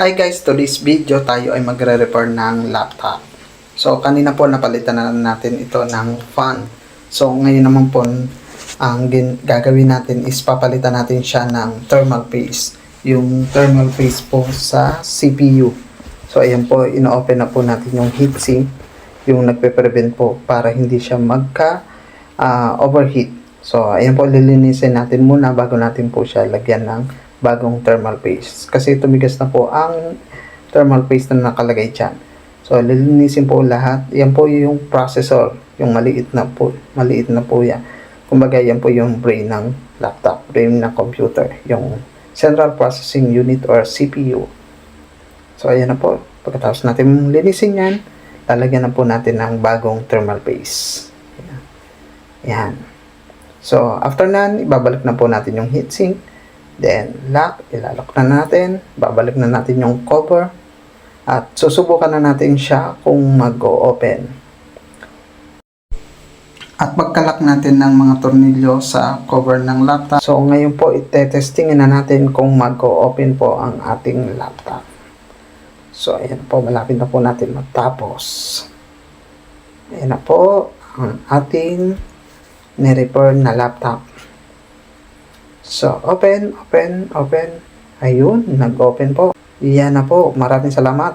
Hi guys, to this video tayo ay magre-repair ng laptop. So kanina po napalitan na natin ito ng fan. So ngayon naman po ang gagawin natin is papalitan natin siya ng thermal paste. Yung thermal paste po sa CPU. So ayan po, ino-open na po natin yung heatsink. Yung nagpe-prevent po para hindi siya magka ah, overheat. So ayan po, lilinisin natin muna bago natin po siya lagyan ng bagong thermal paste. Kasi tumigas na po ang thermal paste na nakalagay dyan. So, lilinisin po lahat. Yan po yung processor. Yung maliit na po. Maliit na po yan. Kumbaga, yan po yung brain ng laptop. Brain ng computer. Yung Central Processing Unit or CPU. So, ayan na po. Pagkatapos natin linisin yan, lalagyan na po natin ng bagong thermal paste. Ayan. Yan. So, after nan, ibabalik na po natin yung heatsink. Then, lock, ilalak na natin. Babalik na natin yung cover. At susubukan na natin siya kung mag-o-open. At pagkalak natin ng mga tornilyo sa cover ng laptop. So, ngayon po, ite-testingin na natin kung mag-o-open po ang ating laptop. So, ayan po, malapit na po natin matapos. Ayan na po, ang ating ni-repair na laptop. So, open, open, open. Ayun, nag-open po. Yan na po. Maraming salamat.